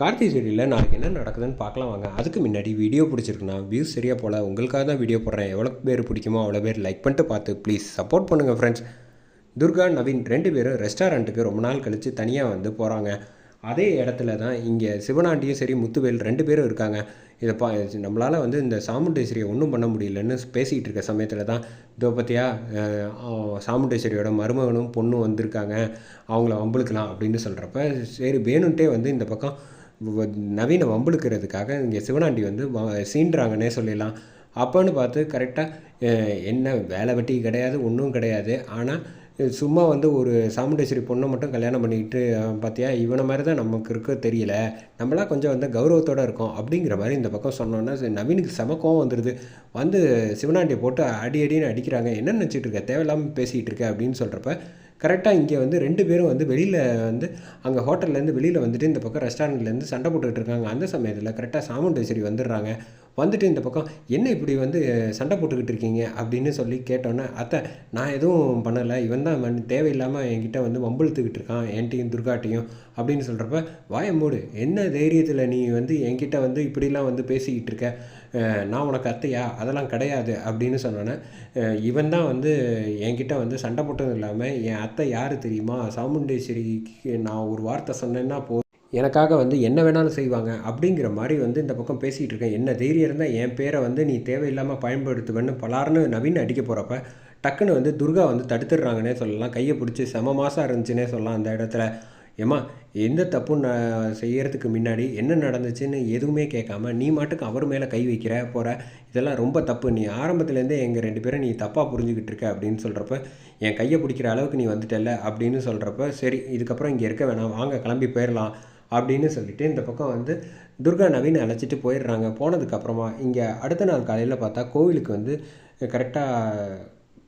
கார்த்தி செடியில் நாளைக்கு என்ன நடக்குதுன்னு பார்க்கலாம் வாங்க. அதுக்கு முன்னாடி வீடியோ பிடிச்சிருக்குன்னா வியூஸ் சரியாக போல் உங்களுக்காக தான் வீடியோ போடுறேன். எவ்வளோ பேர் பிடிக்குமோ அவ்வளோ பேர் லைக் பண்ணிட்டு பார்த்து ப்ளீஸ் சப்போர்ட் பண்ணுங்கள் ஃப்ரெண்ட்ஸ் துர்கா நவீன் ரெண்டு பேரும் ரெஸ்டாரண்ட்டுக்கு ரொம்ப நாள் கழித்து தனியாக வந்து போகிறாங்க அதே இடத்துல தான் இங்கே சிவனாண்டியும் சரி முத்துவேல் ரெண்டு பேரும் இருக்காங்க. இதை பா நம்மளால் வந்து இந்த சாமுண்டேஸ்வரியை ஒன்றும் பண்ண முடியலன்னு பேசிகிட்டு இருக்க சமயத்தில் தான் இதோ பார்த்தியா சாமுண்டேஸ்வரியோட மருமகனும் பொண்ணும் வந்திருக்காங்க. அவங்கள வம்பளுக்கலாம் அப்படின்னு சொல்கிறப்ப சரி வேணுன்ட்டே வந்து இந்த பக்கம் நவீனை வம்புழுக்கிறதுக்காக இங்கே சிவனாண்டி வந்து வ- சொல்லிடலாம். அப்போன்னு பார்த்து கரெக்டாக என்ன வேலை வெட்டி கிடையாது ஒன்றும் கிடையாது. ஆனால் சும்மா வந்து ஒரு சாமுண்டேஸ்வரி பொண்ணை மட்டும் கல்யாணம் பண்ணிக்கிட்டு பார்த்தியா இவனை மாதிரி தான் நமக்கு இருக்க தெரியல. நம்மளாம் கொஞ்சம் வந்து கௌரவத்தோடு இருக்கோம். அப்படிங்கிற மாதிரி இந்த பக்கம் சொன்னோன்னா நவீனுக்கு செம கோவம் வந்துடுது வந்து சிவனாண்டியை போட்டு அடி அடின்னு அடிக்கிறாங்க. என்ன நினச்சிட்டு இருக்க? தேவையில்லாமல் பேசிகிட்டு இருக்க அப்படின்னு சொல்கிறப்ப கரெக்டாக இங்கே வந்து ரெண்டு பேரும் வந்து வெளியில் வந்து அங்கே ஹோட்டல்லேருந்து வெளியில் வந்துட்டு இந்த பக்கம் ரெஸ்டாரண்ட்லேருந்து சண்டை போட்டுக்கிட்டு இருக்காங்க. அந்த சமயத்தில் கரெக்டாக சாமுண்டேஸ்வரி வந்துடுறாங்க. வந்துட்டு இந்த பக்கம் என்ன இப்படி வந்து சண்டை போட்டுக்கிட்டு இருக்கீங்க? அப்படின்னு சொல்லி கேட்டோன்னே அத்தை நான் எதுவும் பண்ணலை. இவன் தான் வந்து தேவையில்லாமல் என்கிட்ட வந்து வம்பிழுத்துக்கிட்டு இருக்கான் என்கிட்டையும் துர்காட்டையும். அப்படின்னு சொல்கிறப்ப வாய மூடு. என்ன தைரியத்தில் நீ வந்து என்கிட்ட வந்து இப்படிலாம் வந்து பேசிக்கிட்டு இருக்க? நான் உனக்கு அத்தையா? அதெல்லாம் கிடையாது. அப்படின்னு சொன்னோன்னே இவன் தான் வந்து என்கிட்ட வந்து சண்டை போட்டதும் இல்லாமல் என் அத்தை யார் தெரியுமா? சாமுண்டேஸ்வரிக்கு நான் ஒரு வார்த்தை சொன்னேன்னா போ எனக்காக வந்து என்ன வேணாலும் செய்வாங்க அப்படிங்கிற மாதிரி வந்து இந்த பக்கம் பேசிகிட்டு இருக்கேன். என்ன தைரியம் இருந்தால் என் பேரை வந்து நீ தேவையில்லாமல் பயன்படுத்துவேன்னு பலார்னு நவீன் அடிக்க போகிறப்ப டக்குன்னு வந்து துர்கா வந்து தடுத்துடுறாங்கன்னே சொல்லலாம். கையை பிடிச்சி செம மாதம் இருந்துச்சுன்னே சொல்லலாம் அந்த இடத்துல. ஏம்மா எந்த தப்பும் நான் செய்யறதுக்கு முன்னாடி என்ன நடந்துச்சுன்னு எதுவுமே கேட்காம நீ மாட்டுக்கு அவர் மேலே கை வைக்கிற போகிற இதெல்லாம் ரொம்ப தப்பு. நீ ஆரம்பத்துலேருந்தே எங்கள் ரெண்டு பேரும் நீ தப்பாக புரிஞ்சுக்கிட்டு இருக்க அப்படின்னு சொல்கிறப்ப என் கையை பிடிக்கிற அளவுக்கு நீ வந்துட்டல அப்படின்னு சொல்கிறப்ப சரி இதுக்கப்புறம் இங்கே இருக்க வேணாம். வாங்க கிளம்பி போயிடலாம் அப்படின்னு சொல்லிட்டு இந்த பக்கம் வந்து துர்கா நவீனை அழைச்சிட்டு போயிடுறாங்க. போனதுக்கப்புறமா இங்கே அடுத்த நாள் காலையில் பார்த்தா கோவிலுக்கு வந்து கரெக்டாக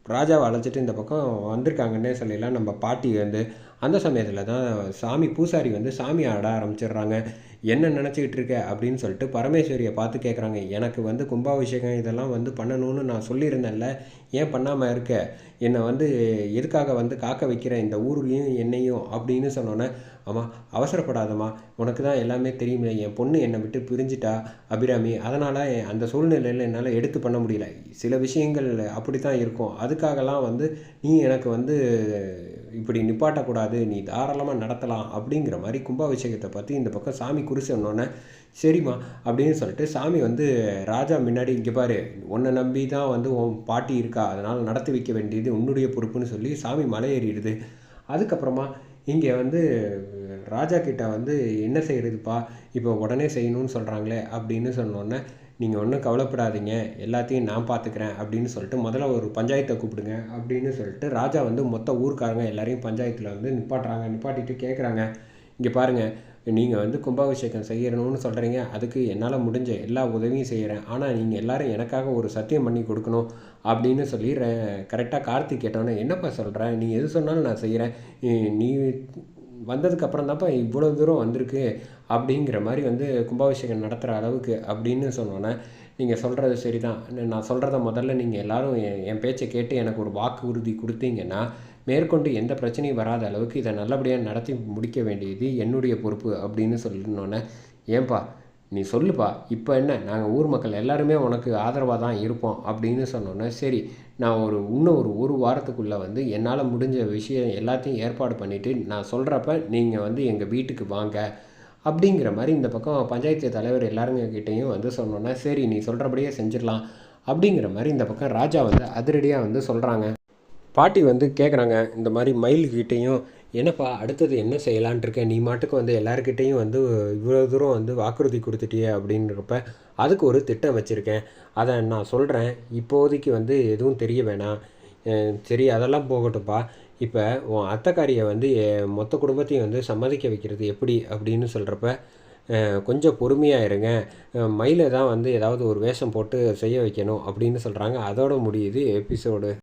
ராஜாவை அழைச்சிட்டு இந்த பக்கம் வந்திருக்காங்கன்னே சொல்லிடலாம் நம்ம பாட்டி வந்து அந்த சமயத்தில் தான் சாமி பூசாரி வந்து சாமி ஆட ஆரம்பிச்சிடுறாங்க. என்ன நினச்சிக்கிட்டு இருக்க அப்படின்னு சொல்லிட்டு பரமேஸ்வரியை பார்த்து கேட்குறாங்க எனக்கு வந்து கும்பாபிஷேகம் இதெல்லாம் வந்து பண்ணணும்னு நான் சொல்லியிருந்தேன்ல. ஏன் பண்ணாமல் இருக்க? என்னை வந்து எதுக்காக வந்து காக்க வைக்கிற இந்த ஊர்லேயும் என்னையும் அப்படின்னு சொன்னோன்னே ஆமாம் அவசரப்படாதம்மா. உனக்கு தான் எல்லாமே தெரியுமே என் பொண்ணு என்னை விட்டு பிரிஞ்சிட்டா அபிராமி. அதனால் அந்த சூழ்நிலையில் என்னால் எடுத்து பண்ண முடியல. சில விஷயங்கள் அப்படி தான் இருக்கும். அதுக்காகலாம் வந்து நீ எனக்கு வந்து இப்படி நிப்பாட்டக்கூடாது. நீ தாராளமாக நடத்தலாம் அப்படிங்கிற மாதிரி கும்பாபிஷேகத்தை பற்றி இந்த பக்கம் சாமி குறிச்சோன்னொன்னே சரிம்மா அப்படின்னு சொல்லிட்டு சாமி வந்து ராஜா முன்னாடி இங்கே பாரு உன்னை நம்பி தான் வந்து உன் பாட்டி இருக்கா அதனால் நடத்தி வைக்க வேண்டியது உன்னுடைய பொறுப்புன்னு சொல்லி சாமி மலை ஏறிடுது. அதுக்கப்புறமா இங்கே வந்து ராஜா கிட்ட வந்து என்ன செய்கிறதுப்பா இப்போ உடனே செய்யணும்னு சொல்கிறாங்களே அப்படின்னு சொன்னோன்னே நீங்கள் ஒன்றும் கவலைப்படாதீங்க. எல்லாத்தையும் நான் பார்த்துக்கிறேன் அப்படின்னு சொல்லிட்டு முதல்ல ஒரு பஞ்சாயத்தை கூப்பிடுங்க அப்படின்னு சொல்லிட்டு ராஜா வந்து மொத்த ஊருக்காரங்க எல்லாரையும் பஞ்சாயத்தில் வந்து நிப்பாட்டுறாங்க. நிப்பாட்டிட்டு கேட்குறாங்க இங்கே பாருங்கள் நீங்கள் வந்து கும்பாபிஷேகம் செய்யணும்னு சொல்கிறீங்க அதுக்கு என்னால் முடிஞ்ச எல்லா உதவியும் செய்கிறேன் ஆனால் நீங்கள் எல்லோரும் எனக்காக ஒரு சத்தியம் பண்ணி கொடுக்கணும் அப்படின்னு சொல்லி கரெக்டாக கார்த்திக் கேட்டோன்னே என்னப்பா சொல்கிறேன் நீ எது சொன்னாலும் நான் செய்கிறேன் நீ வந்ததுக்கப்புறம் தான்ப்பா இவ்வளோ தூரம் வந்திருக்கு. அப்படிங்கிற மாதிரி வந்து கும்பாபிஷேகம் நடத்துகிற அளவுக்கு அப்படின்னு சொன்னோன்னே நீங்கள் சொல்கிறது சரி தான் நான் சொல்கிறத முதல்ல நீங்கள் எல்லாரும் என் என் பேச்சை கேட்டு எனக்கு ஒரு வாக்கு உறுதி கொடுத்தீங்கன்னா மேற்கொண்டு எந்த பிரச்சனையும் வராத அளவுக்கு இதை நல்லபடியாக நடத்தி முடிக்க வேண்டியது என்னுடைய பொறுப்பு அப்படின்னு சொல்லணுன்னே ஏன்பா நீ சொல்லுப்பா இப்போ என்ன? நாங்கள் ஊர் மக்கள் எல்லாருமே உனக்கு ஆதரவாக தான் இருப்போம் அப்படின்னு சொன்னோன்னே சரி நான் ஒரு இன்னும் ஒரு ஒரு வாரத்துக்குள்ளே வந்து என்னால் முடிஞ்ச விஷயம் எல்லாத்தையும் ஏற்பாடு பண்ணிவிட்டு நான் சொல்கிறப்ப நீங்கள் வந்து எங்கள் வீட்டுக்கு வாங்க அப்படிங்கிற மாதிரி இந்த பக்கம் பஞ்சாயத்து தலைவர் எல்லாருங்க கிட்டேயும் வந்து சொன்னோன்னா சரி நீ சொல்கிறபடியே செஞ்சிடலாம். அப்படிங்கிற மாதிரி இந்த பக்கம் ராஜா வந்து அதிரடியாக வந்து சொல்கிறாங்க பாட்டி வந்து கேட்குறாங்க இந்த மாதிரி மயில்கிட்டேயும் என்னப்பா அடுத்தது என்ன செய்யலான்ட்டு இருக்க? நீ மாட்டுக்கு வந்து எல்லாருக்கிட்டேயும் வந்து இவ்வளோ தூரம் வந்து வாக்குறுதி கொடுத்துட்டியே அப்படின்றப்ப அதுக்கு ஒரு திட்டம் வச்சுருக்கேன். அதை நான் சொல்கிறேன் இப்போதைக்கு வந்து எதுவும் தெரிய வேணாம். சரி அதெல்லாம் போகட்டும்ப்பா இப்போ உன் அத்தைக்காரியை வந்து என் மொத்த குடும்பத்தையும் வந்து சம்மதிக்க வைக்கிறது எப்படி அப்படின்னு சொல்கிறப்ப கொஞ்சம் பொறுமையாக இருங்க. மயிலை தான் வந்து ஏதாவது ஒரு வேஷம் போட்டு செய்ய வைக்கணும் அப்படின்னு சொல்கிறாங்க அதோட முடியுது எபிசோடு